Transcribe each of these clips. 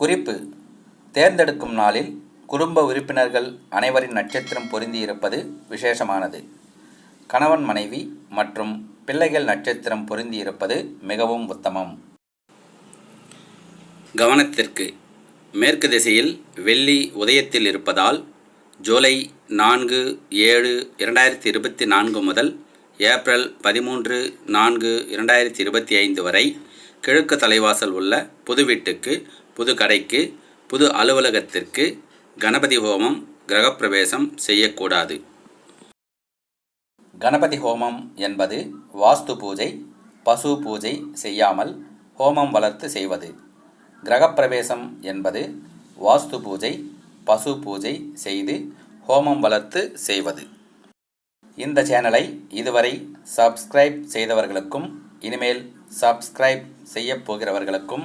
குறிப்பு. தேர்ந்தெடுக்கும் நாளில் குடும்ப உறுப்பினர்கள் அனைவரின் நட்சத்திரம் பொருந்தியிருப்பது விசேஷமானது. கணவன் மனைவி மற்றும் பிள்ளைகள் நட்சத்திரம் பொருந்தியிருப்பது மிகவும் உத்தமம். கவனத்திற்கு. மேற்கு திசையில் வெள்ளி உதயத்தில் இருப்பதால் ஜூலை நான்கு ஏழு இரண்டாயிரத்தி இருபத்தி நான்கு முதல் ஏப்ரல் பதிமூன்று நான்கு இரண்டாயிரத்தி இருபத்தி ஐந்து வரை கிழக்கு தலைவாசல் உள்ள புது வீட்டுக்கு புது கடைக்கு புது அலுவலகத்திற்கு கணபதி ஹோமம் கிரகப்பிரவேசம் செய்யக்கூடாது. கணபதி ஹோமம் என்பது வாஸ்து பூஜை பசு பூஜை செய்யாமல் ஹோமம் வளர்த்து செய்வது. கிரகப்பிரவேசம் என்பது வாஸ்து பூஜை பசு பூஜை செய்து ஹோமம் வளர்த்து செய்வது. இந்த சேனலை இதுவரை சப்ஸ்கிரைப் செய்தவர்களுக்கும் இனிமேல் சப்ஸ்கிரைப் செய்யப் போகிறவர்களுக்கும்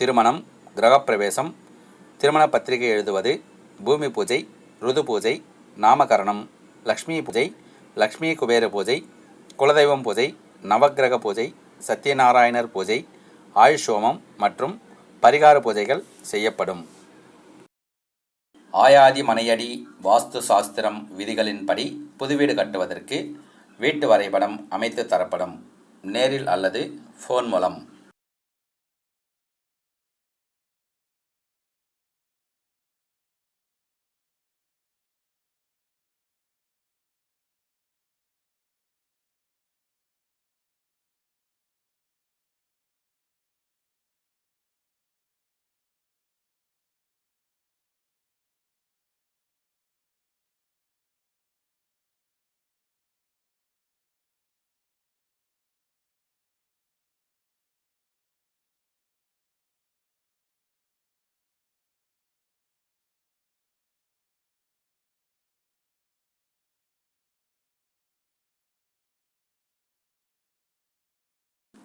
திருமணம் கிரகப்பிரவேசம் திருமண பத்திரிகை எழுதுவது பூமி பூஜை ருது பூஜை நாமகரணம் லக்ஷ்மி பூஜை லக்ஷ்மி குபேர பூஜை குலதெய்வம் பூஜை நவக்கிரக பூஜை சத்யநாராயணர் பூஜை ஆயுஷோமம் மற்றும் பரிகார பூஜைகள் செய்யப்படும். ஆயாதி மனையடி வாஸ்து சாஸ்திரம் விதிகளின்படி புதுவீடு கட்டுவதற்கு வீட்டு வரைபடம் அமைத்து தரப்படும். நேரில் அல்லது ஃபோன் மூலம்.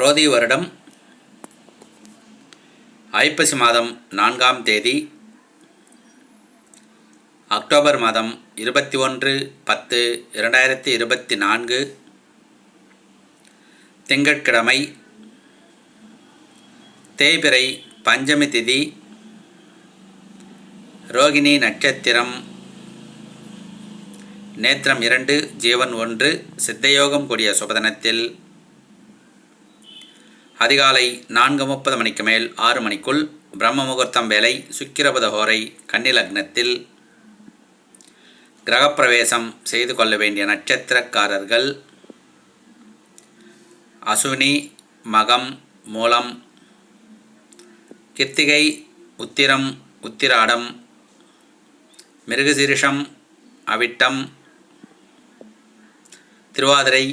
குரோதி வருடம் ஐப்பசி மாதம் நான்காம் தேதி அக்டோபர் மாதம் இருபத்தி ஒன்று பத்து இரண்டாயிரத்தி இருபத்தி நான்கு திங்கட்கிழமை தேய்பிறை பஞ்சமி திதி ரோகிணி நட்சத்திரம் நேத்திரம் இரண்டு ஜீவன் ஒன்று சித்தயோகம் கூடிய சுபதனத்தில் அதிகாலை நான்கு முப்பது மணிக்கு மேல் ஆறு மணிக்குள் பிரம்ம முகூர்த்தம் வேலை சுக்கிரபத ஹோரை கன்னிலக்னத்தில் கிரகப்பிரவேசம் செய்து கொள்ள வேண்டிய நட்சத்திரக்காரர்கள் அசுனி மகம் மூலம் கித்திகை உத்திரம் உத்திராடம் மிருகசீரிஷம் அவிட்டம் திருவாதிரை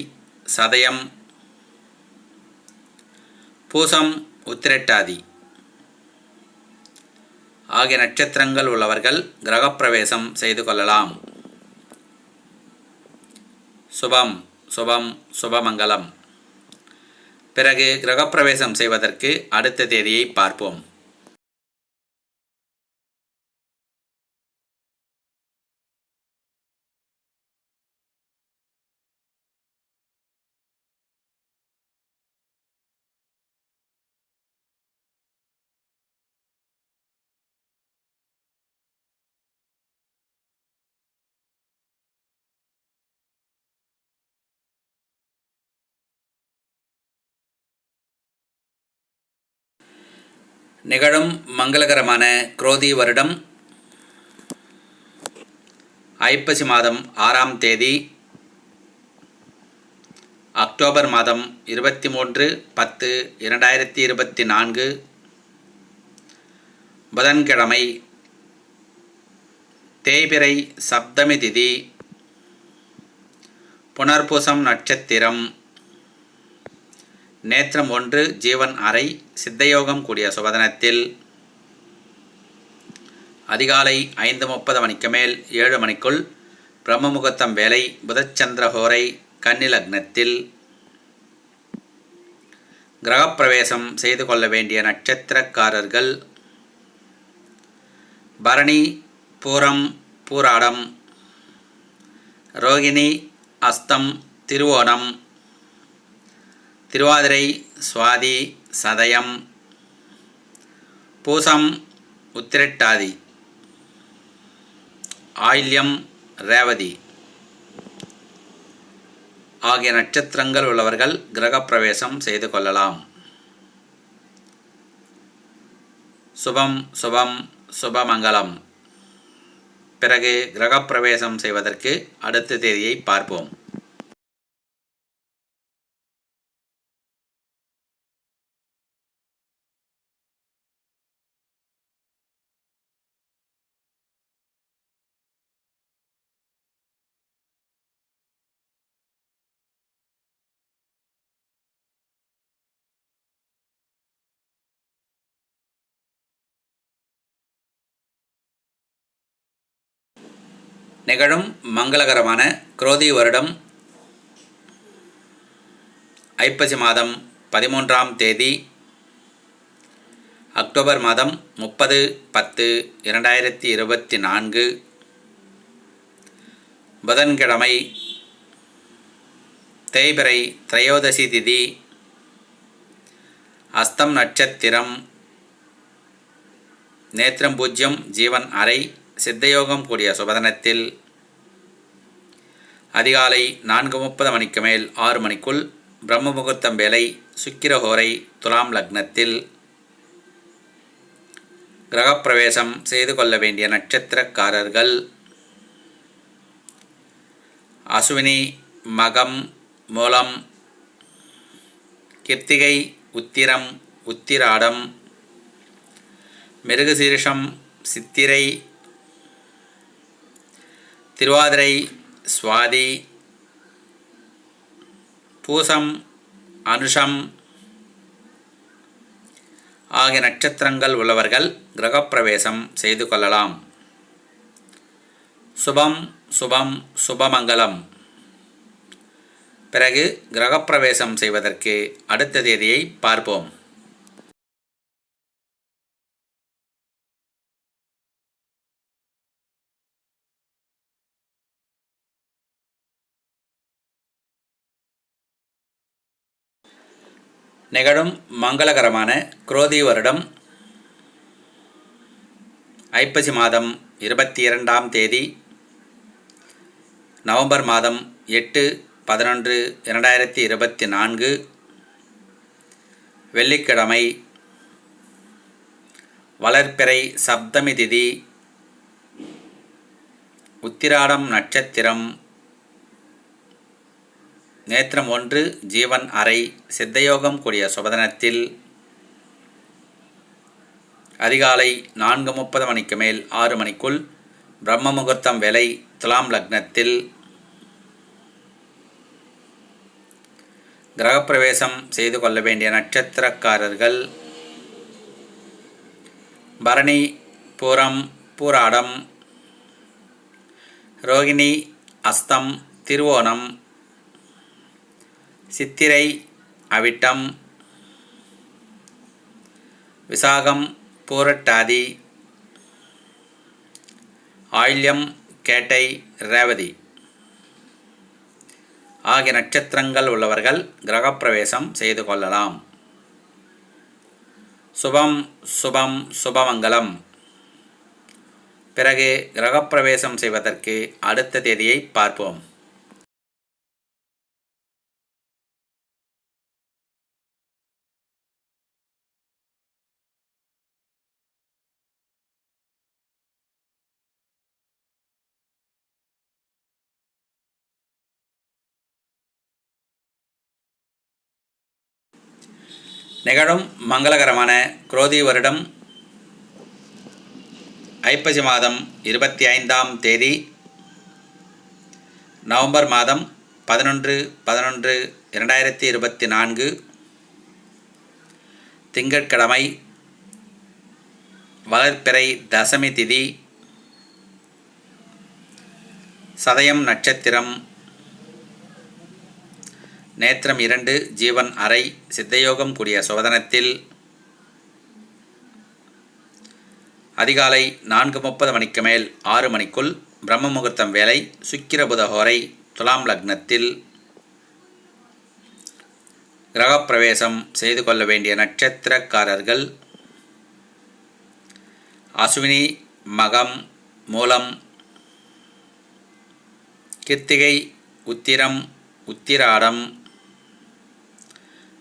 சதயம் பூசம் உத்திரட்டாதி. ஆகிய நட்சத்திரங்கள் உள்ளவர்கள் கிரகப்பிரவேசம் செய்து கொள்ளலாம். சுபம் சுபம் சுபமங்கலம். பிறகு கிரகப்பிரவேசம் செய்வதற்கு அடுத்த தேதியை பார்ப்போம். நிகழும் மங்களகரமான குரோதி வருடம் ஐப்பசி மாதம் ஆறாம் தேதி அக்டோபர் மாதம் இருபத்தி மூன்று பத்து இரண்டாயிரத்தி இருபத்தி நான்கு புதன்கிழமை தேய்பிறை சப்தமி திதி புனர்பூசம் நட்சத்திரம் நேத்திரம் ஒன்று ஜீவன் அறை சித்தயோகம் கூடிய சுபதனத்தில் அதிகாலை ஐந்து முப்பது மணிக்கு மேல் ஏழு மணிக்குள் பிரம்மமுகத்தம் வேலை புதச்சந்திரஹோரை கன்னிலக்னத்தில் கிரகப்பிரவேசம் செய்து கொள்ள வேண்டிய நட்சத்திரக்காரர்கள் பரணி பூரம் பூராடம் ரோகிணி அஸ்தம் திருவோணம் திருவாதிரை சுவாதி சதயம் பூசம் உத்திரட்டாதி ஆயில்யம் ரேவதி ஆகிய நட்சத்திரங்கள் உள்ளவர்கள் கிரகப்பிரவேசம் செய்து கொள்ளலாம். சுபம் சுபம் சுபமங்கலம். பிறகு கிரகப்பிரவேசம் செய்வதற்கு அடுத்த தேதியை பார்ப்போம். நிகழும் மங்களகரமான குரோதி வருடம் ஐப்பசி மாதம் பதிமூன்றாம் தேதி அக்டோபர் மாதம் முப்பது பத்து இரண்டாயிரத்தி இருபத்தி நான்கு புதன்கிழமை தேய்பிறை திரையோதசி திதி அஸ்தம் நட்சத்திரம் நேத்திரம் பூஜ்யம் ஜீவன் அறை சித்தயோகம் கூடிய சுபதனத்தில் அதிகாலை நான்கு முப்பது மணிக்கு மேல் ஆறு மணிக்குள் பிரம்ம முகூர்த்தம் வேலை சுக்கிரஹோரை துலாம் லக்னத்தில் கிரகப்பிரவேசம் செய்து கொள்ள வேண்டிய நட்சத்திரக்காரர்கள் அசுவினி மகம் மூலம் கிருத்திகை உத்திரம் உத்திராடம் மிருகசீரிஷம் சித்திரை திருவாதிரை சுவாதி பூசம் அனுஷம் ஆகிய நட்சத்திரங்கள் உள்ளவர்கள் கிரகப்பிரவேசம் செய்து கொள்ளலாம். சுபம் சுபம் சுபமங்கலம். பிறகு கிரகப்பிரவேசம் செய்வதற்கு அடுத்த தேதியை பார்ப்போம். நிகழும் மங்களகரமான குரோதி வருடம் ஐப்பசி மாதம் இருபத்தி இரண்டாம் தேதி நவம்பர் மாதம் எட்டு பதினொன்று இரண்டாயிரத்தி இருபத்தி நான்கு வெள்ளிக்கிழமை வளர்ப்பிறை சப்தமி திதி உத்திராடம் நட்சத்திரம் நேத்திரம் ஒன்று ஜீவன் அறை சித்தயோகம் கூடிய சுபதனத்தில் அதிகாலை நான்கு முப்பது மணிக்கு மேல் ஆறு மணிக்குள் பிரம்ம முகூர்த்தம் வேலை துலாம் லக்னத்தில் கிரகப்பிரவேசம் செய்து கொள்ள வேண்டிய நட்சத்திரக்காரர்கள் பரணி பூரம் பூராடம் ரோகிணி அஸ்தம் திருவோணம் சித்திரை அவிட்டம் விசாகம் பூரட்டாதி ஆயில்யம் கேட்டை ரேவதி. ஆகிய நட்சத்திரங்கள் உள்ளவர்கள் கிரகப்பிரவேசம் செய்து கொள்ளலாம். சுபம் சுபம் சுபமங்கலம். பிறகு கிரகப்பிரவேசம் செய்வதற்கு அடுத்த தேதியை பார்ப்போம். நிகழும் மங்களகரமான குரோதி வருடம் ஐப்பசி மாதம் இருபத்தி ஐந்தாம் தேதி நவம்பர் மாதம் பதினொன்று பதினொன்று இரண்டாயிரத்தி இருபத்தி நான்கு திங்கட்கிழமை வளர்ப்பிறை தசமி திதி சதயம் நட்சத்திரம் நேத்திரம் இரண்டு ஜீவன் அறை சித்தயோகம் கூடிய சோதனத்தில் அதிகாலை நான்கு முப்பது மணிக்கு மேல் ஆறு மணிக்குள் பிரம்ம முகூர்த்தம் வேலை சுக்கிரபுதஹோரை துலாம் லக்னத்தில் கிரகப்பிரவேசம் செய்து கொள்ள வேண்டிய நட்சத்திரக்காரர்கள் அஸ்வினி மகம் மூலம் கிருத்திகை உத்திரம் உத்திராடம்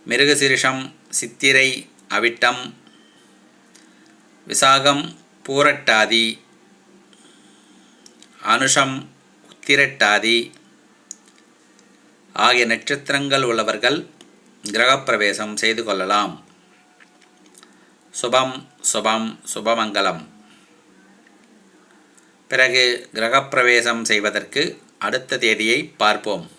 மிருகசிரிஷம் சித்திரை அவிட்டம் விசாகம் பூரட்டாதி அனுஷம் உத்திரட்டாதி ஆகிய நட்சத்திரங்கள் உள்ளவர்கள் கிரகப்பிரவேசம் செய்து கொள்ளலாம். சுபம் சுபம் சுபமங்கலம். பிறகு கிரகப்பிரவேசம் செய்வதற்கு அடுத்த தேதியை பார்ப்போம்.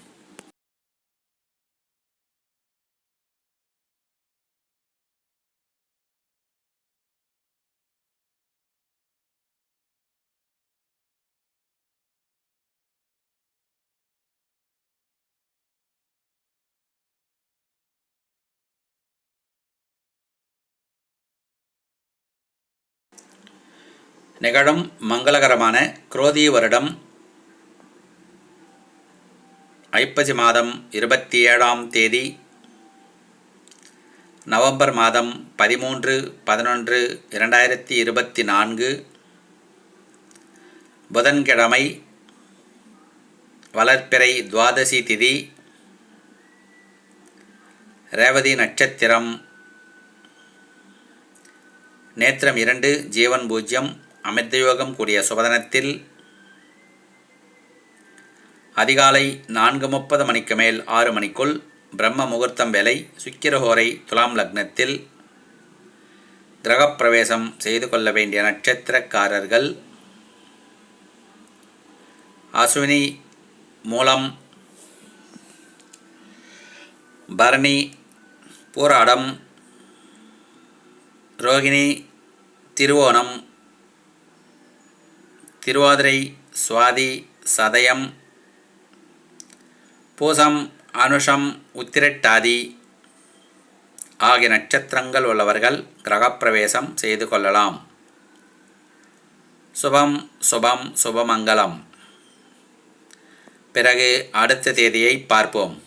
நிகழும் மங்களகரமான குரோதி வருடம் ஐப்பசி மாதம் இருபத்தி ஏழாம் தேதி நவம்பர் மாதம் பதிமூன்று பதினொன்று இரண்டாயிரத்தி இருபத்தி நான்கு புதன்கிழமை வளர்ப்பிறை துவாதசி திதி ரேவதி நட்சத்திரம் நேத்திரம் இரண்டு ஜீவன் பூஜ்யம் அமிர்தயோகம் கூடிய சுபதனத்தில் அதிகாலை நான்கு முப்பது மணிக்கு மேல் ஆறு மணிக்குள் பிரம்ம முகூர்த்தம் வேலை சுக்கிரஹோரை துலாம் லக்னத்தில் கிரகப்பிரவேசம் செய்து கொள்ள வேண்டிய நட்சத்திரக்காரர்கள். அஸ்வினி மூலம் பரணி பூராடம் ரோகிணி திருவோணம் திருவாதிரை சுவாதி சதயம் பூசம் அனுஷம் உத்திரட்டாதி ஆகிய நட்சத்திரங்கள் உள்ளவர்கள் கிரகப்பிரவேசம் செய்து கொள்ளலாம். சுபம் சுபம் சுபமங்கலம். பிறகு அடுத்த தேதியை பார்ப்போம்.